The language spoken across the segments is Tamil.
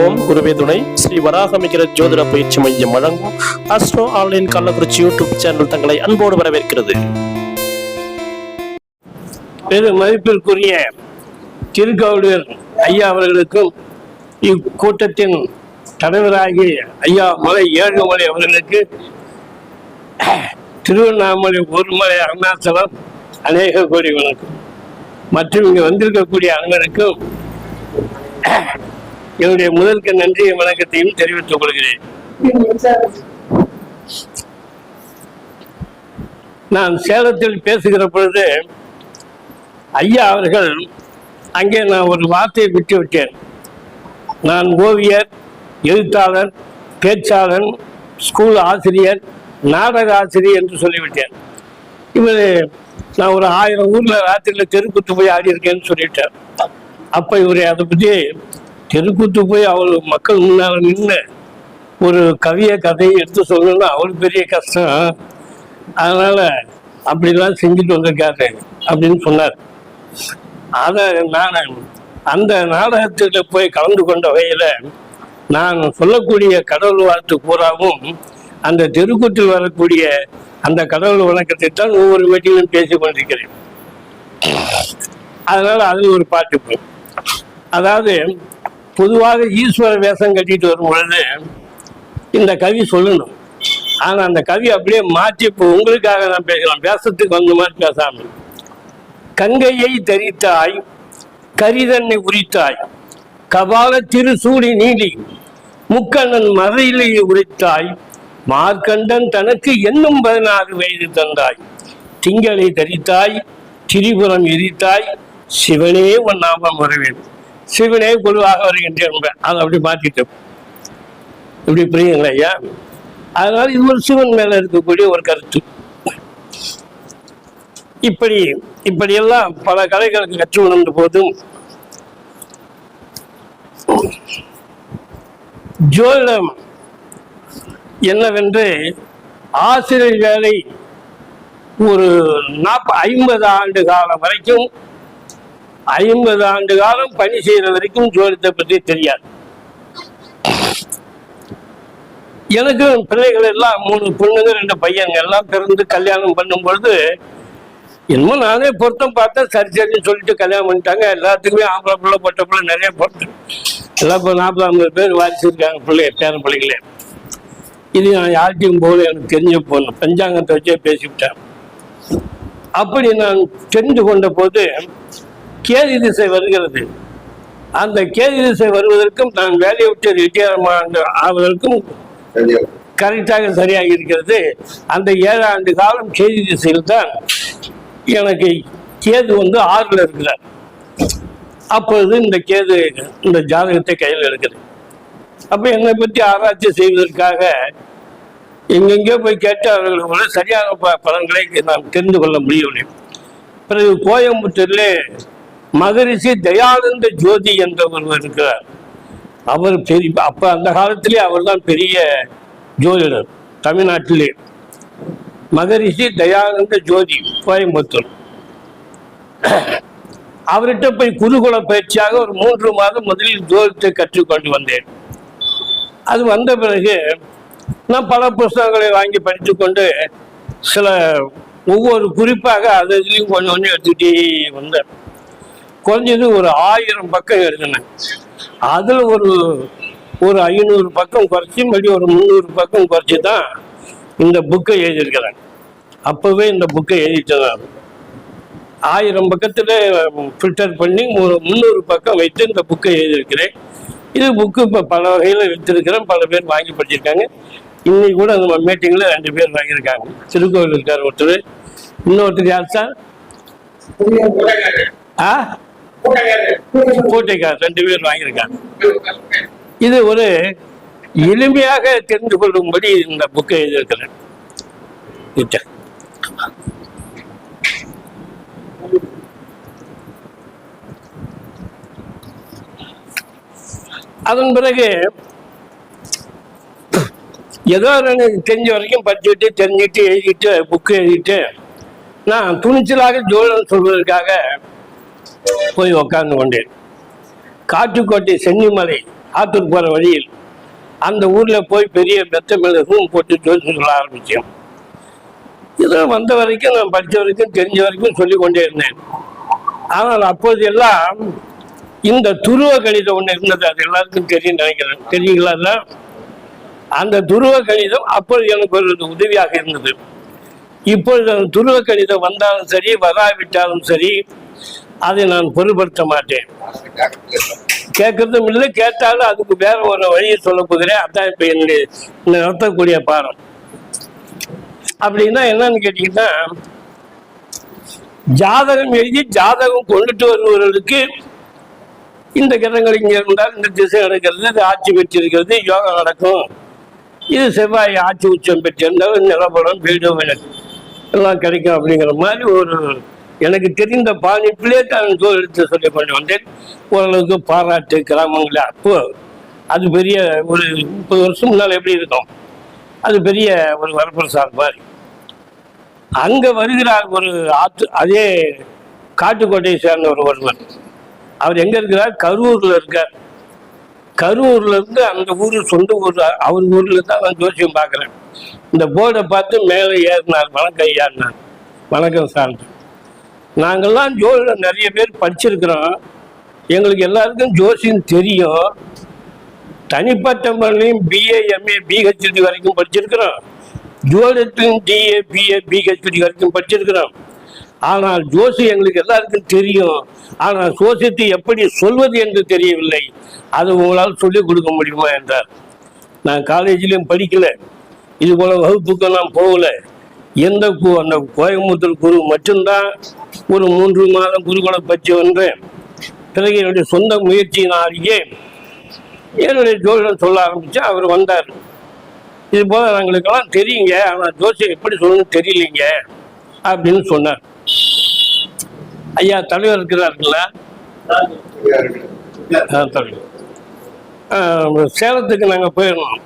ஓம் குருவே துணை ஸ்ரீ வராகமிகிற ஜோதிட பயிற்சி மையம் வழங்கும் astro online Kallakurichi YouTube channel தங்களை அன்போடு வரவேற்கிறது. பெரு மதிப்பிற்குரிய திருக்கவுடர் ஐயா அவர்களுக்கும் இக்கூட்டத்தின் தலைவராகி ஐயா மலை ஏழுமலை அவர்களுக்கு திருவண்ணாமலை ஒருமலை அருணாச்சலம் அநேக கோடி வணக்கம். மற்றும் இங்கே வந்திருக்கக்கூடிய அனைவருக்கும் என்னுடைய முதற்கு நன்றி வணக்கத்தையும் தெரிவித்துக் கொள்கிறேன். நான் சேலத்தில் பேசுகிற பொழுது ஐயா அவர்கள் அங்கே நான் ஒரு வார்த்தையை விட்டு விட்டேன் நான் ஓவியர் எழுத்தாளர் பேச்சாளர் ஸ்கூல் ஆசிரியர் நாடக ஆசிரியர் என்று சொல்லிவிட்டேன். இவர் நான் ஒரு ஆயிரம் ஊர்ல ராத்திரியில் தெருக்குத்து போய் ஆடி இருக்கேன்னு சொல்லிட்டேன் அப்ப இவர் அதை பற்றி தெருக்கூத்து போய் அவர் மக்கள் முன்னால் நின்று ஒரு கவியை கதையை எடுத்து சொல்லணும்னா அவ்வளோ பெரிய கஷ்டம். அதனால் அப்படிலாம் செஞ்சுட்டு வந்திருக்காரு அப்படின்னு சொன்னார். அதை நான் அந்த நாடகத்தில் போய் கலந்து கொண்ட வகையில் நான் சொல்லக்கூடிய கடவுள் வாழ்த்து பூராவும் அந்த தெருக்கூத்தில் வரக்கூடிய அந்த கடவுள் வணக்கத்தை தான் ஒவ்வொரு வீட்டிலும் பேசி கொண்டிருக்கிறேன். அதனால் அதில் ஒரு பாட்டு போய். அதாவது பொதுவாக ஈஸ்வர வேஷம் கட்டிட்டு வரும் பொழுது இந்த கவி சொல்லணும். ஆனா அந்த கவி அப்படியே மாற்றி இப்போ உங்களுக்காக நான் பேசலாம் வேஷத்துக்கு வந்த மாதிரி பேசாமல் கங்கையை தரித்தாய் கரிதன்னை உரித்தாய் கபால திருசூடி நீடி முக்கண்ணன் மறையிலேயே உரித்தாய் மார்க்கண்டன் தனக்கு என்னும் பதினாறு வயது தந்தாய். திங்களை தரித்தாய் திரிபுரம் எரித்தாய் சிவனே உன் நாமம் சிவனே குழுவாக வருகின்றேன் என்பேன். அப்படி மாத்திட்டோம். இப்படி புரியுங்களா ஐயா? அதனால இது ஒரு சிவன் மேல இருக்கக்கூடிய ஒரு கருத்து. இப்படி இப்படியெல்லாம் பல கலைகளுக்கு கற்று உணர்ந்த போதும் ஜோதிடம் என்னவென்று ஆசிரியர் வேலை ஒரு நாற்ப ஐம்பது ஆண்டு காலம் வரைக்கும் ஐம்பது ஆண்டு காலம் பணி செய்யற வரைக்கும் ஜோதிடத்தை பற்றி தெரியாது. எனக்கு பிள்ளைகள் எல்லாம் மூணு பொண்ணுங்க ரெண்டு பையங்க எல்லாம் பிறந்து கல்யாணம் பண்ணும் பொழுது என்னமோ நானே பொருத்தம் பார்த்தா சரி சரின்னு சொல்லிட்டு கல்யாணம் பண்ணிட்டாங்க. எல்லாத்துக்குமே ஆம்பளை பிள்ளை பொட்ட பிள்ளை நிறைய பொருத்தம். எல்லாம் இப்போ நாற்பது ஐம்பது பேர் வாரிச்சிருக்காங்க பிள்ளைய பேர பிள்ளைகளே இது நான் யார்கிட்டையும் போது எனக்கு தெரிஞ்ச போகணும் பஞ்சாங்கத்தை வச்சே பேசிவிட்டேன். அப்படி நான் தெரிந்து கொண்ட போது கேதி திசை வருகிறது. அந்த கேதி திசை வருவதற்கும் நான் வேலையை விட்டு ரிட்டையர் ஆவதற்கும் கரெக்டாக சரியாக இருக்கிறது. அந்த ஏழு ஆண்டு காலம் கேதி திசையில் தான் எனக்கு கேது வந்து ஆறுல இருக்கிறார். அப்பொழுது இந்த கேது இந்த ஜாதகத்தை கையில் எடுக்குது. அப்போ என்னை பற்றி ஆராய்ச்சி செய்வதற்காக எங்கெங்கே போய் கேட்டு கூட சரியான ப- பலன்களை நாம் தெரிந்து கொள்ள முடியவில்லை. பிறகு கோயம்புத்தூர்லேயே மகரிஷி தயானந்த ஜோதி என்ற ஒருவர் இருக்கிறார். அவர் பெரிய அப்ப அந்த காலத்திலே அவர் தான் பெரிய ஜோதிடர் தமிழ்நாட்டிலே. மகரிஷி தயானந்த ஜோதி கோயம்புத்தூர். அவர்கிட்ட போய் குருகுல பயிற்சியாக ஒரு மூன்று மாதம் முதலில் ஜோதிடத்தை கற்றுக்கொண்டு வந்தேன். அது வந்த பிறகு நான் பல புஸ்தகங்களை வாங்கி படித்துக்கொண்டு சில ஒவ்வொரு குறிப்பாக அது இதுலேயும் கொஞ்சம் கொஞ்சம் எடுத்துக்கிட்டே வந்தேன். குறைஞ்சது ஒரு ஆயிரம் பக்கம் எழுதினேன் அதில் ஒரு ஒரு ஐநூறு பக்கம் குறைச்சி மறுபடியும் ஒரு முந்நூறு பக்கம் குறைச்சி தான் இந்த புக்கை எழுதியிருக்கிறேன் அப்போவே இந்த புக்கை எழுதிட்டேன் ஆயிரம் பக்கத்தில் ஃபில்டர் பண்ணி ஒரு முந்நூறு பக்கம் வைத்து இந்த புக்கை எழுதியிருக்கிறேன். இது புக்கு இப்போ பல வகையில் விற்றுருக்கிறேன் பல பேர் வாங்கி படிச்சிருக்காங்க. இன்னைக்கு கூட நம்ம மீட்டிங்கில் ரெண்டு பேர் வாங்கியிருக்காங்க. திருக்கோவில் இருக்கார் ஒருத்தர் இன்னொருத்தர் யார் சார்? ஆ? கோட்டைக்கார் ரெண்டு பேர் வாங்கியிருக்காங்க. இது ஒரு எளிமையாக தெரிந்து கொள்ளும்படி இந்த புக்கை எழுதியிருக்கிறேன். அதன் பிறகு ஏதோ எனக்கு தெரிஞ்ச வரைக்கும் படிச்சுட்டு தெரிஞ்சுட்டு எழுதிட்டு புக்கு எழுதிட்டு நான் துணிச்சலாக ஜோழன் சொல்வதற்காக போய் உட்கார்ந்து கொண்டேன். காட்டுக்கோட்டை சென்னிமலை ஆத்தூர் போகிற வழியில் அந்த ஊரில் போய் பெரிய மெத்த மேல ரூம் போட்டு ஜோசி சொல்ல ஆரம்பித்தேன் இதை வந்த வரைக்கும் நான் படித்த வரைக்கும் தெரிஞ்ச வரைக்கும் சொல்லி கொண்டே இருந்தேன். ஆனால் அப்போது எல்லாம் இந்த துருவ கணிதம் ஒன்று இருந்தது. அது எல்லாருக்கும் தெரியும் நினைக்கிறேன். தெரியுங்களா அந்த துருவ கணிதம் அப்பொழுது எனக்கு ஒரு உதவியாக இருந்தது. இப்பொழுது அந்த துருவ கணிதம் வந்தாலும் சரி வராவிட்டாலும் சரி அதை நான் பொருட்படுத்த மாட்டேன். கேட்கறதும் இல்லை கேட்டாலும் அதுக்கு வேற ஒரு வழியை சொல்ல போகிறேன். அதான் இப்போ என்னுடைய இந்த நடத்தக்கூடிய பாடம். அப்படின்னா என்னன்னு கேட்டீங்கன்னா ஜாதகம் எழுதி ஜாதகம் கொண்டுட்டு வருபவர்களுக்கு இந்த கிரகங்கள் இங்கே இருந்தால் இந்த திசை நடக்கிறது இது ஆட்சி பெற்றிருக்கிறது யோகா நடக்கும். இது செவ்வாய் ஆட்சி உச்சம் பெற்றிருந்தால் நிலப்படம் வீடு எல்லாம் கிடைக்கும் அப்படிங்கிற மாதிரி ஒரு எனக்கு தெரிந்த பாதிப்பிலே தான் எடுத்து சொல்லி கொண்டு வந்தேன். ஓரளவுக்கு பாராட்டு கிராமங்களில் அப்போ அது பெரிய ஒரு முப்பது வருஷம் முன்னால் எப்படி இருக்கும் அது பெரிய ஒரு வரப்பிரசார் மாதிரி. அங்கே வருகிறார் ஒரு ஆத்து அதே காட்டுக்கோட்டையை சேர்ந்த ஒரு ஒருவர். அவர் எங்கே இருக்கிறார்? கரூரில் இருக்கார். கரூர்ல இருந்து அந்த ஊர் சொந்த ஊர் அவர் ஊர்ல தான் நான் ஜோசியம் பார்க்குறேன். இந்த போர்டை பார்த்து மேலே ஏறினார் வணக்கம் ஐயான்னார் வணக்கம் சார் நாங்கள்லாம் ஜோதிடம் நிறைய பேர் படிச்சிருக்கிறோம். எங்களுக்கு எல்லாருக்கும் ஜோசியம் தெரியும். தனிப்பட்ட முறையிலையும் பிஏ எம்ஏ பிஹெச்டி வரைக்கும் படிச்சிருக்கிறோம். ஜோதிடத்திலும் டிஏ பிஏ பிஹெச்டி வரைக்கும் படிச்சிருக்கிறோம். ஆனால் ஜோசி எங்களுக்கு எல்லாருக்கும் தெரியும். ஆனால் ஜோசியத்தை எப்படி சொல்வது என்று தெரியவில்லை. அது உங்களால் சொல்லிக் கொடுக்க முடியுமா என்றார். நான் காலேஜ்லேயும் படிக்கல. இது போல வகுப்புக்கு நான் போகலை. எந்த கு- அந்த கோயம்புத்தூர் குரு மட்டும்தான் ஒரு மூன்று மாதம் குருகுல பற்றி வந்து பிறகு என்னுடைய சொந்த முயற்சியினாலேயே என்னுடைய ஜோதிடம் சொல்ல ஆரம்பித்து அவர் வந்தார். இது போல எங்களுக்கெல்லாம் தெரியுங்க. ஆனால் ஜோசியம் எப்படி சொல்லணும்னு தெரியலீங்க அப்படின்னு சொன்னார். ஐயா தலைவர் இருக்கிறாருங்களா? ஆ, தலைவர். சேலத்துக்கு நாங்கள் போயிருந்தோம்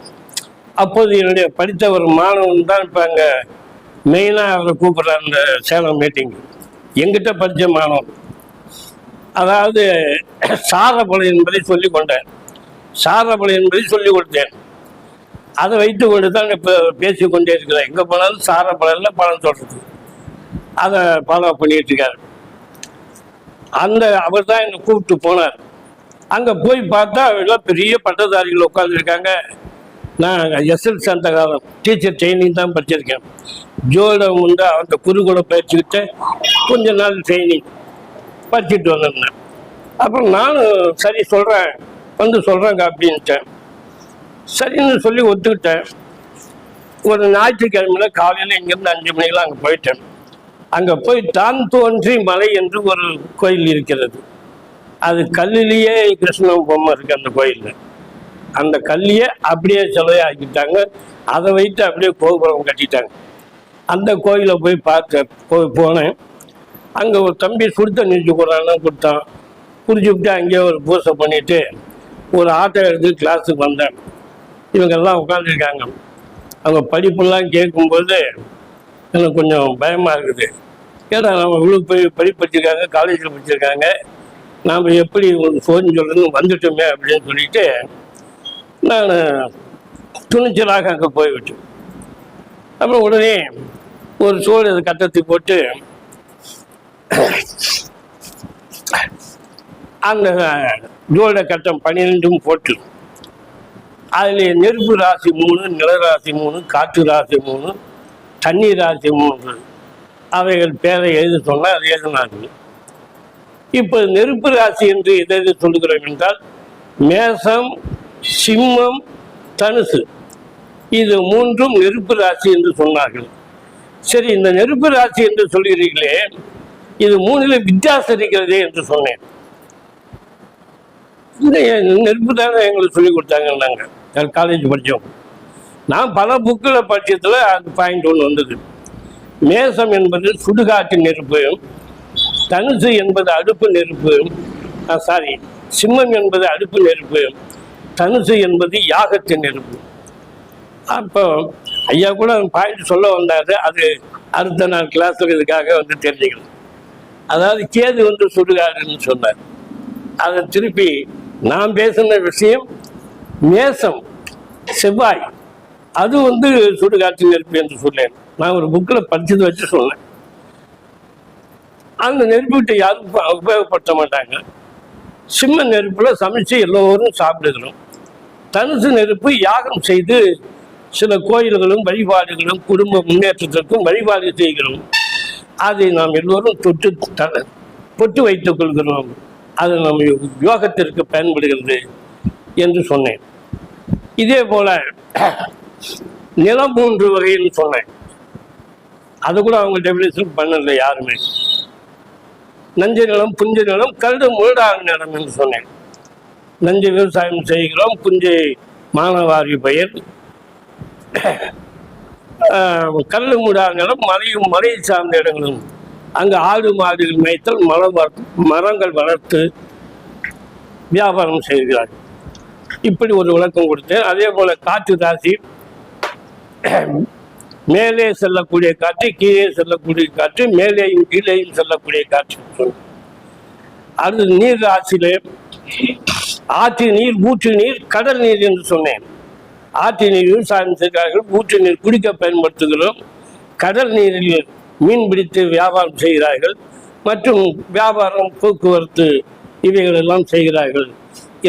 அப்போது என்னுடைய படித்த ஒரு மாணவன் தான் இப்போ அங்கே மெயினாக அவரை கூப்பிட்றாரு இந்த சேலம் மீட்டிங் எங்கிட்ட படித்த அதாவது சாரபலை என்பதை சொல்லிக் கொண்டேன் சாரபலை என்பதை சொல்லிக் கொடுத்தேன். அதை வைத்து கொண்டு தான் இப்போ பேசிக்கொண்டே இருக்கிறேன். எங்கே போனாலும் சாரபலையில் பலன் சொல்றது. அதை ஃபாலோ பண்ணிகிட்ருக்காரு இருக்காரு. அந்த அவர் தான் என்னை கூப்பிட்டு போனார். அங்கே போய் பார்த்தா எல்லாம் பெரிய பட்டதாரிகள் உட்காந்துருக்காங்க நான் எஸ்எல் சந்த காலம் டீச்சர் ட்ரைனிங் தான் படிச்சிருக்கேன். ஜோடம் வந்து அந்த குருகுல பயிற்சிக்கிட்ட கொஞ்ச நாள் ட்ரைனிங் படிச்சுட்டு வந்திருந்தேன். அப்புறம் நானும் சரி சொல்கிறேன் வந்து சொல்கிறேங்க அப்படின்ட்டேன் சரின்னு சொல்லி ஒத்துக்கிட்டேன். ஒரு ஞாயிற்றுக்கிழமையில் காலையில் இங்கேருந்து அஞ்சு மணிக்கெல்லாம் அங்கே போயிட்டேன். அங்கே போய் தான் தோன்றி மலை என்று ஒரு கோயில் இருக்கிறது. அது கல்லிலேயே கிருஷ்ணன் பொம்மை இருக்குது அந்த கோயிலில். அந்த கல்லையே அப்படியே சிலையை ஆக்கிட்டாங்க அதை வைத்து அப்படியே கோபுரம் கட்டிட்டாங்க. அந்த கோயிலை போய் பார்த்தேன் போய் போனேன். அங்கே ஒரு தம்பி சுடுத்த நீச்சு கொடுறான்னு கொடுத்தான். குடிச்சு விட்டு அங்கேயே ஒரு பூசை பண்ணிவிட்டு ஒரு ஆட்டோ எடுத்து கிளாஸுக்கு வந்தேன். இவங்கெல்லாம் உட்காந்துருக்காங்க அவங்க படிப்பெல்லாம் கேட்கும்போது எனக்கு கொஞ்சம் பயமாக இருக்குது. ஏன்னா நம்ம இவ்வளோ போய் படிப்பு படிச்சிருக்காங்க காலேஜில் படிச்சிருக்காங்க. நாம் எப்படி உங்களுக்கு சோதனை சொல்கிறதுன்னு வந்துட்டோமே அப்படின்னு சொல்லிட்டு நான் துணிச்சலாக அங்கே போய்விட்டேன் அப்புறம் உடனே ஒரு சோறு கட்டத்தை போட்டு அந்த ஜோட கட்டம் பன்னிரெண்டும் போட்டு அதில் நெருப்பு ராசி மூணு நிலராசி மூணு காற்று ராசி மூணு தண்ணீர் ராசி மூணு அவைகள் பேரை எழுத சொன்னால் அது எழுதினார்கள். இப்போ நெருப்பு ராசி என்று எதை எதை சொல்லுகிறோம் என்றால் மேசம் சிம்மம் தனுசு. இது மூன்றும் நெருப்பு ராசி என்று சொன்னார்கள். சரி இந்த நெருப்பு ராசி என்று சொல்கிறீர்களே இது மூணில் வித்தியாசம் இருக்கிறதே என்று சொன்னேன். இல்லை நெருப்பு தானே எங்களுக்கு சொல்லி கொடுத்தாங்க நாங்கள் காலேஜ் படித்தோம் நான் பல புக்கில் படிச்சதுல அது பாயிண்ட் ஒன்று வந்தது. மேசம் என்பது சுடுகாட்டு நெருப்பு தனுசு என்பது அடுப்பு நெருப்பு சாரி சிம்மம் என்பது அடுப்பு நெருப்பு தனுசு என்பது யாகத்தின் நெருப்பு அப்போ ஐயா கூட பாயிண்ட் சொல்ல வந்தாரு. அது அடுத்த நாள் கிளாஸுக்கு இதுக்காக வந்து தெரிஞ்சுக்கணும். அதாவது கேது வந்து சுடுகாடுன்னு சொன்னார். அதை திருப்பி நான் பேசின விஷயம் மேசம் செவ்வாய் அது வந்து சுடுகாட்டு நெருப்பு என்று சொன்னேன். நான் ஒரு புக்கில் படிச்சது வச்சு சொன்னேன். அந்த நெருப்புகிட்ட யாரும் உபயோகப்படுத்த மாட்டாங்க. சிம்ம நெருப்பில் சமைச்சு எல்லோரும் சாப்பிடுகிறோம். தனுசு நெருப்பு யாகம் செய்து சில கோயில்களும் வழிபாடுகளும் குடும்ப முன்னேற்றத்திற்கும் வழிபாடு செய்கிறோம். அதை நாம் எல்லோரும் தொட்டு தொட்டு வைத்துக் கொள்கிறோம். அது நம் யோகத்திற்கு பயன்படுகிறது என்று சொன்னேன். இதே போல நிலம் மூன்று வகைன்னு சொன்னேன். அது கூட அவங்க டெபினேஷன் பண்ணல யாருமே. நஞ்சை நிலம் புஞ்ச நிலம் கருடு முழுடான நிலம் என்று சொன்னேன். நஞ்சு விவசாயம் செய்கிறோம். குஞ்சு மானவாரி பயிர். ஆஹ், கல்லு நிலம் மலையும் மலை சார்ந்த இடங்களும். அங்கு ஆடு மாடுகள் மேய்த்தல் மரம் வளர்த்து மரங்கள் வளர்த்து வியாபாரம் செய்கிறார்கள் இப்படி ஒரு விளக்கம் கொடுத்தேன். அதே போல காற்று ராசி மேலே செல்லக்கூடிய காற்று கீழே செல்லக்கூடிய காற்று மேலேயும் கீழேயும் செல்லக்கூடிய காற்று. சொன்னேன். அடுத்து நீர் ராசியிலே ஆற்று நீர் ஊற்று நீர் கடல் நீர் என்று சொன்னேன். ஆற்று நீர் விவசாயம் செய்கிறார்கள் ஊற்று நீர் குடிக்க பயன்படுத்துகிறோம். கடல் நீரில் மீன் பிடித்து வியாபாரம் செய்கிறார்கள் மற்றும் வியாபாரம் போக்குவரத்து இவைகளெல்லாம் செய்கிறார்கள்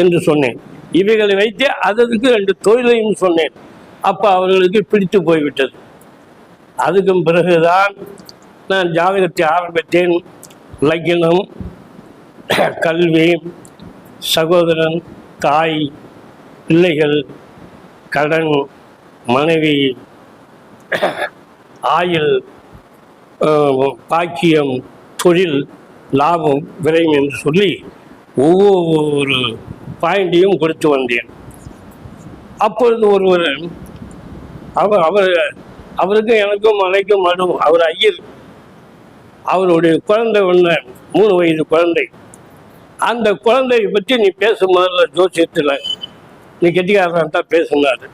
என்று சொன்னேன். இவைகளை வைத்து அதற்கு ரெண்டு தொழிலையும் சொன்னேன். அப்போ அவர்களுக்கு பிடித்து போய்விட்டது. அதுக்கும் பிறகுதான் நான் ஜாதகத்தை ஆரம்பித்தேன். லக்கினம் கல்வி சகோதரன் தாய் பிள்ளைகள் கடன் மனைவி ஆயுள் பாக்கியம் தொழில் லாபம் விரையும் என்று சொல்லி ஒவ்வொரு பாயிண்டையும் கொடுத்து வந்தேன். அப்பொழுது ஒருவர் அவர் அவர் அவருக்கும் எனக்கும் மனைக்கும் மனு அவர் ஐயர் அவருடைய குழந்தை ஒன்று மூணு வயது குழந்தை. அந்த குழந்தையை பற்றி நீ பேசும் முதல்ல ஜோசியத்தில். நீ கெட்டிக்காரன் தான் பேசினாரு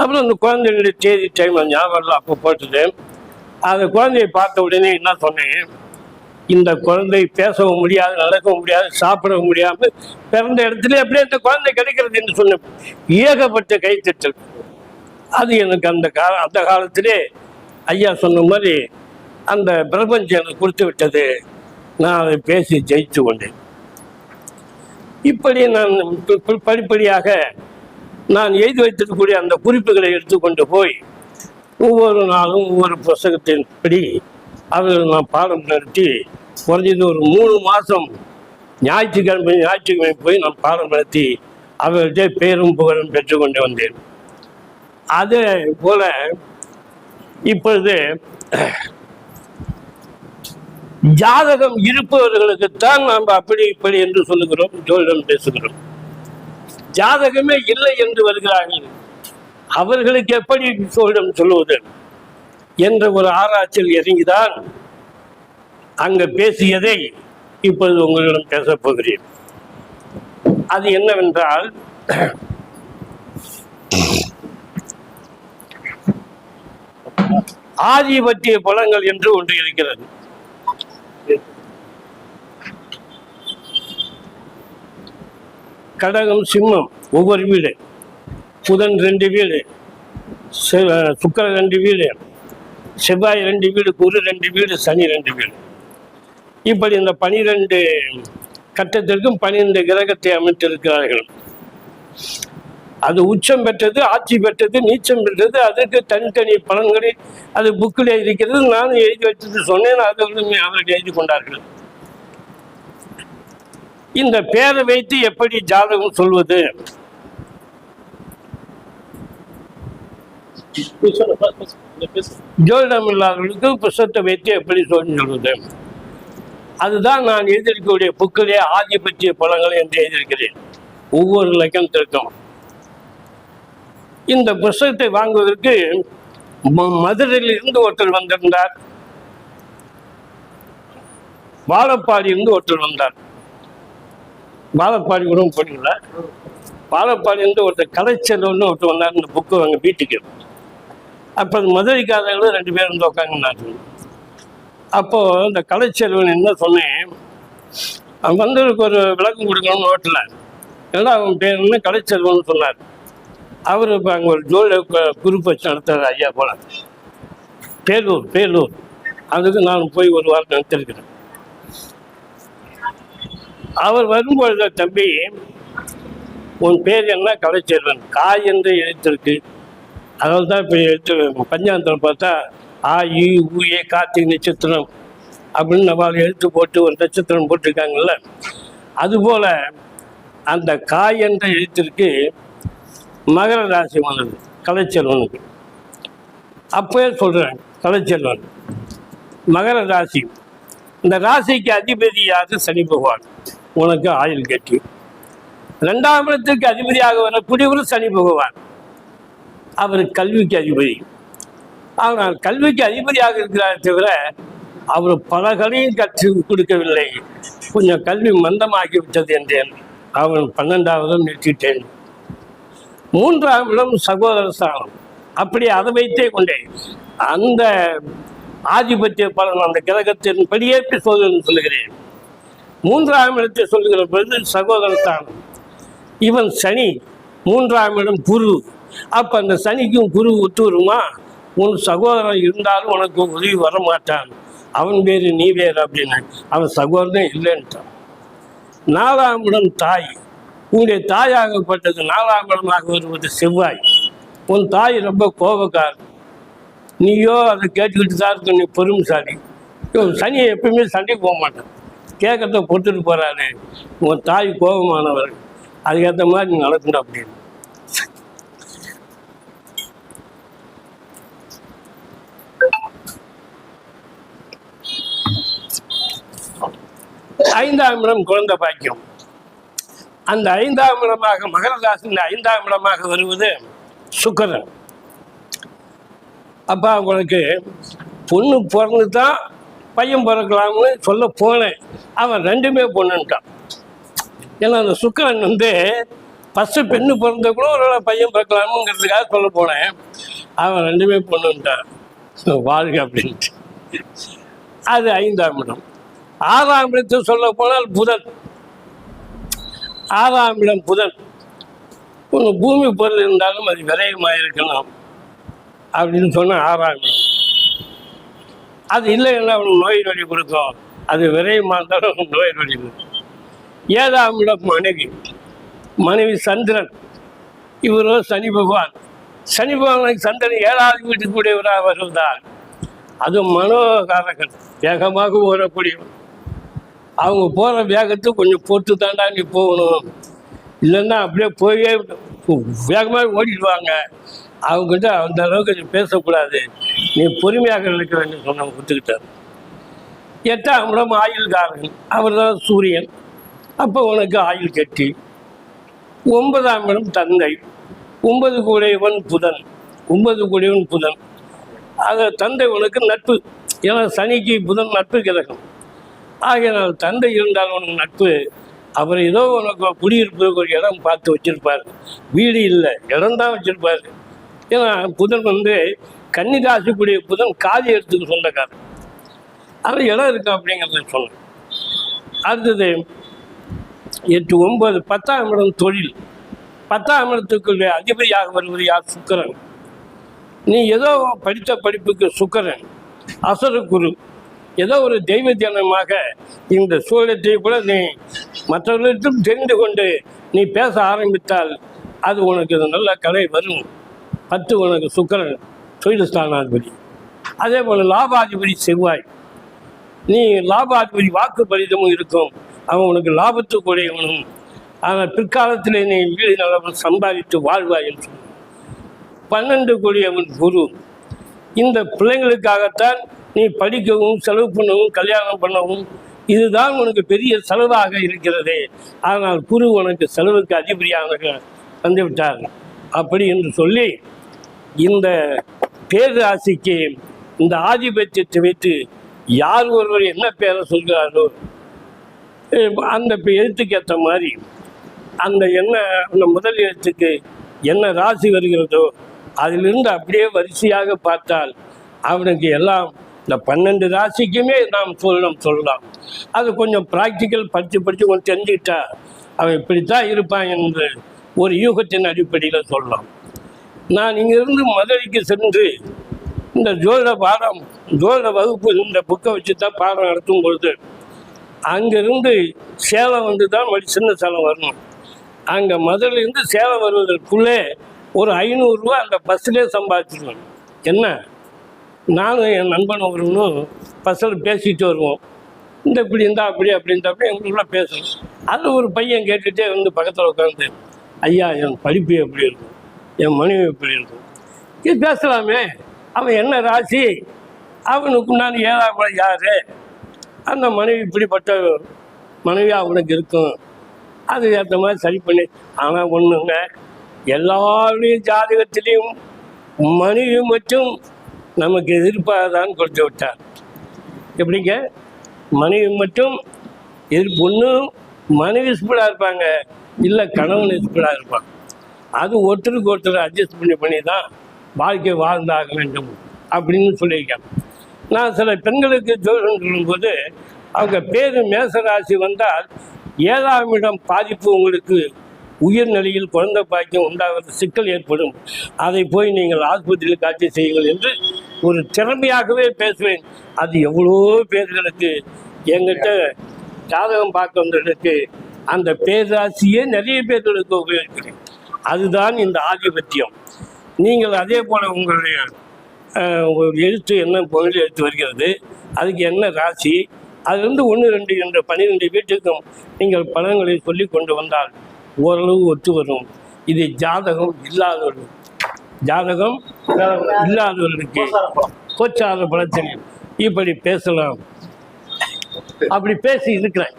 அப்புறம் அந்த குழந்தைகளுடைய தேதி டைம் ஞாபகம் இல்லை அப்போ போட்டது. அந்த குழந்தையை பார்த்த உடனே என்ன சொன்னேன்? இந்த குழந்தை பேசவும் முடியாது நடக்கவும் முடியாது சாப்பிடவும் முடியாமல் பிறந்த இடத்துல அப்படியே அந்த குழந்தை கிடைக்கிறது என்று சொன்னேன். ஏகப்பட்ட கைத்தட்டல். அது எனக்கு அந்த கால அந்த காலத்திலே ஐயா சொன்ன மாதிரி அந்த பிரபஞ்சம் எனக்கு கொடுத்து விட்டது. நான் அதை பேசி ஜெயித்து கொண்டேன். இப்படி நான் படிப்படியாக நான் எழுதி வைத்திருக்கக்கூடிய அந்த குறிப்புகளை எடுத்துக்கொண்டு போய் ஒவ்வொரு நாளும் ஒவ்வொரு புஸ்தகத்தின் படி அவர்கள் நான் பாடம் நடத்தி குறைஞ்சது ஒரு மூணு மாதம் ஞாயிற்றுக்கிழமை ஞாயிற்றுக்கிழமை போய் நான் பாடம் நடத்தி அவர்கள்ட்ட பேரும் புகழும் பெற்றுக்கொண்டு வந்தேன். அதே போல இப்பொழுது ஜாதகம் இருப்பவர்களுக்குத்தான் நாம் அப்படி இப்படி என்று சொல்லுகிறோம் ஜோதிடம் பேசுகிறோம். ஜாதகமே இல்லை என்று வருகிறார்கள். அவர்களுக்கு எப்படி ஜோதிடம் சொல்லுவது? என்ற ஒரு ஆராய்ச்சியில் இறங்கிதான் அங்கு பேசியதை இப்பொழுது உங்களிடம் பேசப் போகிறேன். அது என்னவென்றால் ஆதிபத்திய பலங்கள் என்று ஒன்று இருக்கிறது. கடகம் சிம்மம் ஒவ்வொரு வீடு. புதன் ரெண்டு வீடு செ- ரெண்டு வீடு செவ்வாய் ரெண்டு வீடு குரு ரெண்டு வீடு சனி ரெண்டு வீடு. இப்படி இந்த பனிரெண்டு கட்டத்திற்கும் பனிரெண்டு கிரகத்தை அமைத்திருக்கிறார்கள். அது உச்சம் பெற்றது ஆட்சி பெற்றது நீச்சம் பெற்றது அதுக்கு தனித்தனி பலன்களை அது புக்கில் இருக்கிறது. நானும் எழுதி வச்சது சொன்னேன் அவர்களும் அவர்கள் எழுதி கொண்டார்கள். இந்த பேரை வைத்து எப்படி ஜாதகம் சொல்வது? ஜோதிடம் இல்லாதவர்களுக்கு புஸ்தகத்தை வைத்து எப்படி சொல்லி சொல்வது? அதுதான் நான் எழுதியிருக்கக்கூடிய புக்கிலே ஆதிபத்திய பலங்கள் என்று எழுதியிருக்கிறேன். ஒவ்வொரு லக்கணத்திற்கும் இந்த புஸ்தகத்தை வாங்குவதற்கு ம- மதுரையில் இருந்து ஒருத்தர் வந்திருந்தார். வாழப்பாடி இருந்து ஒருத்தர் வந்தார். வாழப்பாடி கூட போனீங்களா? வாழப்பாடி ஒருத்தர் கலைச்செல்வன்னு ஒருத்தர் வந்தார் இந்த புக்கு வாங்க வீட்டுக்கு. அப்போ அந்த மதுரைக்காரர்களும் ரெண்டு பேரும் வந்து உட்காந்துனாரு அப்போது இந்த கலைச்செல்வன் என்ன சொன்னேன் அவன் வந்தவருக்கு ஒரு விளக்கம் கொடுக்கணும்னு ஓட்டல. ரெண்டாவது பேர் என்ன கலைச்செல்வன் சொன்னார். அவர் இப்போ அங்கே ஒரு ஜோல குரூப் வச்சு நடத்துறாரு ஐயா போல. பேலூர் பேலூர். அதுக்கு நான் போய் ஒரு வாரம் நடத்திருக்கிறேன். அவர் வரும்பொழுது தம்பி உன் பேர் என்ன கலைச்செல்வன்? கா என்று எழுத்திருக்கு. அதாவது தான் இப்போ எழுத்து பஞ்சாந்தரம் பார்த்தா ஆ இ ஊ ஏ கார்த்திகை நட்சத்திரம் அப்படின்னு நம்ம எழுத்து போட்டு ஒரு நட்சத்திரம் போட்டிருக்காங்கல்ல. அதுபோல் அந்த காய் என்ற எழுத்திற்கு மகர ராசி வந்தது கலைச்செல்வனுக்கு. அப்போயே சொல்கிறேன் கலைச்செல்வன் மகர ராசி. இந்த ராசிக்கு அதிபதியாக சனி பகவான். உனக்கு ஆயுள் கட்டி. ரெண்டாம் இடத்திற்கு அதிபதியாக வரக்கூடியவர் சனி பகவான். அவர் கல்விக்கு அதிபதி. ஆனால் கல்விக்கு அதிபதியாக இருக்கிறார் தவிர அவர் பலகளையும் கற்று கொடுக்கவில்லை. கொஞ்சம் கல்வி மந்தமாகி விட்டது என்றேன். அவன் பன்னெண்டாவதும் நிறுத்திட்டேன். மூன்றாம் இடம் சகோதர ஸ்தானம். அப்படி அதை வைத்தே கொண்டேன். அந்த ஆதிபத்திய பலன் அந்த கிரகத்தின் படியே சோதனை சொல்லுகிறேன். மூன்றாம் இடத்தை சொல்லுகிற பொழுது சகோதர ஸ்தானம் இவன் சனி மூன்றாம் இடம் குரு. அப்ப அந்த சனிக்கும் குரு ஒத்து வருமா? உன் சகோதரன் இருந்தாலும் உனக்கு உதவி வர மாட்டான் அவன் வேறு நீ வேறு அப்படின்னு. அவன் சகோதரனே இல்லைன்ட்டான். நாலாம் இடம் தாய். உங்களுடைய தாயாகப்பட்டது நாலாம் இடமாக வருவது செவ்வாய். உன் தாய் ரொம்ப கோபக்கார். நீயோ அதை கேட்டுக்கிட்டு தான் இருக்க நீ பொறுமைசாலி. சனியை எப்பவுமே சண்டைக்கு போக மாட்டான் கேட்கறத கொடுத்துட்டு போறாரு. உன் தாய் கோபமானவர் அதுக்கேற்ற மாதிரி நீ நடக்கணும் அப்படின்னு. ஐந்தாம் இடம் குழந்தை பாக்கியம். அந்த ஐந்தாம் இடமாக மகர ஐந்தாம் இடமாக வருவது சுக்கரன். அப்பா உங்களுக்கு பொண்ணு பிறந்து தான் பையன் பிறக்கலாம்னு சொல்ல போனேன். அவன் ரெண்டுமே பொண்ணுன்ட்டான். ஏன்னா அந்த சுக்கரன் வந்து ஃபஸ்ட்டு பெண்ணு பிறந்த கூட ஒரு பையன் பிறக்கலாமுங்கிறதுக்காக சொல்ல போனேன். அவன் ரெண்டுமே பொண்ணுன்ட்டான். வாழ்க அப்படின்ட்டு. அது ஐந்தாம் இடம். ஆறாம் இடத்தை சொல்ல போனால் புதன். ஆறாம் இடம் புதன். ஒன்று பூமி பொருள் இருந்தாலும் அது விரயமாக இருக்கணும் அப்படின்னு சொன்ன ஆறாம் இடம். அது இல்லைன்னா அவனுக்கு நோய் நொடி கொடுக்கும் அது விரயமாக இருந்தாலும் நோய் நொடி கொடுக்கும் ஏழாம் இடம் மனைவி. மனைவி சந்திரன். இவரோ சனி பகவான். சனி பகவானுக்கு சந்திரன் ஏழாவது வீட்டுக்கு கூடியவராக வருவதால் அது மனோகாரகன். வேகமாக ஓடக்கூடியவன். அவங்க போகிற வேகத்தை கொஞ்சம் பொறுத்து தாண்டா நீ போகணும். இல்லைன்னா அப்படியே போயே வேகமாக ஓடிடுவாங்க. அவங்ககிட்ட அந்த அளவுக்கு பேசக்கூடாது. நீ பொறுமையாக இருக்க வேண்டும் சொன்ன ஒத்துக்கிட்டார். எட்டாம் இடம் ஆயுள்காரன். அவர் தான் சூரியன். அப்போ உனக்கு ஆயுள் கட்டி. ஒன்பதாம் இடம் தந்தை ஒன்பது கூடையவன் புதன். ஒன்பது கூடையவன் புதன். அதை தந்தை உனக்கு நட்பு. ஏன்னா சனிக்கு புதன் நட்பு கிரகம். ஆகையினால் தந்தை இருந்தால் உனக்கு நட்பு. அவர் ஏதோ உனக்கு குடியிருப்பதற்கு ஒரு இடம் பார்த்து வச்சிருப்பார். வீடு இல்லை இடம் தான் வச்சிருப்பார். ஏன்னா புதன் வந்து கன்னிராசிக்குரிய புதன் காதி இடத்துக்கு சொந்தக்காரன். அது இடம் இருக்கு அப்படிங்கிறத சொன்னேன் அடுத்தது எட்டு ஒன்பது பத்தாம் இடம் தொழில். பத்தாம் இடத்துக்குள்ளே அதிபதியாக வருவது யார்? சுக்கரன். நீ ஏதோ படித்த படிப்புக்கு சுக்கரன் அசர குரு. ஏதோ ஒரு தெய்வ தினமாக இந்த சூழலத்தை கூட நீ மற்றவர்களிடம் தெரிந்து கொண்டு நீ பேச ஆரம்பித்தால் அது உனக்கு நல்ல கலை வரும். பத்து உனக்கு சுக்கரன் தொழில் ஸ்தானாதிபதி அதே போல் லாபாதிபதி செவ்வாய். நீ லாபாதிபதி வாக்கு பலிதமும் இருக்கும். அவன் உனக்கு லாபத்துக்குடையவனும் ஆனால் பிற்காலத்தில் நீ வீடு நலவன் சம்பாதித்து வாழ்வாய் என்று பன்னெண்டு கோடி அவன் குரு. இந்த பிள்ளைங்களுக்காகத்தான் நீ படிக்கவும் செலவு பண்ணவும் கல்யாணம் பண்ணவும் இதுதான் உனக்கு பெரிய செலவாக இருக்கிறது. ஆனால் குரு உனக்கு செலவுக்கு அதிபதியாக வந்துவிட்டார். அப்படி என்று சொல்லி இந்த பேராசிக்கு இந்த ஆதிபத்தியத்தை வைத்து யார் ஒருவர் என்ன பேரை சொல்கிறாரோ அந்த பே- எழுத்துக்கு ஏற்ற மாதிரி அந்த என்ன அந்த முதல் எழுத்துக்கு என்ன ராசி வருகிறதோ அதிலிருந்து அப்படியே வரிசையாக பார்த்தால் அவனுக்கு எல்லாம் இந்த பன்னெண்டு ராசிக்குமே நாம் சொல்லணும் சொல்லலாம். அது கொஞ்சம் ப்ராக்டிக்கல் படித்து படித்து கொஞ்சம் தெரிஞ்சுக்கிட்டா அவன் இப்படித்தான் இருப்பான் என்று ஒரு யூகத்தின் அடிப்படையில் சொல்லலாம். நான் இங்கிருந்து மதுரைக்கு சென்று இந்த ஜோதிட பாடம் ஜோதிட வகுப்பு இந்த புக்கை வச்சு தான் பாடம் நடத்தும் பொழுது அங்கிருந்து சேலம் வந்து தான் வழி சின்ன சேலம் வரணும். அங்கே மதுரையிலேருந்து சேலம் வருவதற்குள்ளே ஒரு ஐநூறுரூவா அந்த பஸ்ஸிலே சம்பாதிச்சிருவேன். என்ன? நானும் என் நண்பன் ஒருவனும் பஸ்ஸில் பேசிட்டு வருவோம். இந்த இப்படி இருந்தால் அப்படி அப்படி இருந்தா அப்படி எங்களுக்குள்ள பேசணும். அது ஒரு பையன் கேட்டுகிட்டே வந்து பக்கத்தில் உட்காந்து ஐயா என் படிப்பு எப்படி இருக்கும் என் மனைவி எப்படி இருக்கும். இது பேசலாமே. அவன் என்ன ராசி? அவனுக்கு நான் ஏழாம் கூட யாரு? அந்த மனைவி இப்படிப்பட்ட மனைவி அவனுக்கு இருக்கும். அது ஏற்ற மாதிரி சரி பண்ணி ஆனால் ஒன்றுங்க எல்லாருடைய ஜாதகத்திலையும் மனைவி மட்டும் நமக்கு எதிர்ப்பாக கொடுத்து விட்டார். எப்படிங்க? மனைவி மட்டும் எதிர்ப்பு ஒன்றும் மனைவி ஸ்பீடாக இருப்பாங்க. இல்லை கணவன் ஸ்பீடாக இருப்பான் அது ஒருத்தருக்கு ஒருத்தர் அட்ஜஸ்ட் பண்ணி பண்ணி தான் வாழ்க்கை வாழ்ந்தாக வேண்டும் அப்படின்னு சொல்லியிருக்கேன் நான் சில பெண்களுக்கு ஜோதிடம் சொல்லும்போது அவங்க பேர் மேசராசி வந்தால் ஏழாம் இடம் பாதிப்பு உங்களுக்கு உயிர்நிலையில் குழந்தை பாக்கியம் உண்டாவது சிக்கல் ஏற்படும். அதை போய் நீங்கள் ஆஸ்பத்திரியில் காட்சி செய்யுங்கள் என்று ஒரு திறமையாகவே பேசுவேன். அது எவ்வளோ பேர்களுக்கு எங்கிட்ட ஜாதகம் பார்க்க வந்தவர்களுக்கு அந்த பேராசியே நிறைய பேர்களுக்கு உபயோகிக்கிறேன். அதுதான் இந்த ஆதிபத்தியம். நீங்கள் அதே போல் உங்களுடைய எழுத்து என்ன பொருள் எழுத்து வருகிறது அதுக்கு என்ன ராசி அதிலிருந்து ஒன்று ரெண்டு என்ற பன்னிரெண்டு வீட்டுக்கும் நீங்கள் பலன்களை சொல்லி கொண்டு வந்தால் ஓரளவு ஒத்து வரும். இது ஜாதகம் இல்லாதவர்கள் ஜாதகம் இல்லாதவர்களுக்கு கோச்சார பலத்தில் இப்படி பேசலாம். அப்படி பேசி இருக்கிறேன்.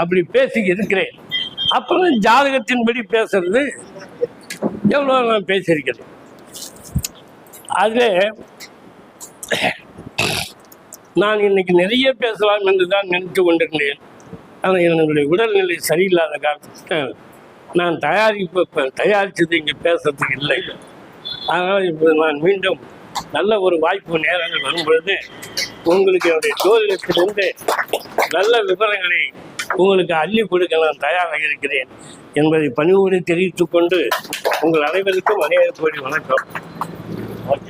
அப்படி பேசி இருக்கிறேன். அப்புறம் ஜாதகத்தின்படி பேசுறது எவ்வளோ நான் பேசியிருக்கிறேன்? அதில் நான் இன்னைக்கு நிறைய பேசலாம் என்று தான் நினைத்து கொண்டிருந்தேன். ஆனால் என்னுடைய உடல்நிலை சரியில்லாத காரணத்தில் நான் தயாரிப்பு தயாரித்தது இங்கே பேசுறதுக்கு இல்லை. அதனால் இப்போ நான் மீண்டும் நல்ல ஒரு வாய்ப்பு நேரங்கள் வரும்பொழுது உங்களுக்கு என்னுடைய ஜோதிடத்திலிருந்து நல்ல விவரங்களை உங்களுக்கு அள்ளி கொடுக்க நான் தயாராக இருக்கிறேன். என்பதை பணிவோடு தெரிவித்துக் கொண்டு உங்கள் அனைவருக்கும் அனைவருக்கு வணக்கம்.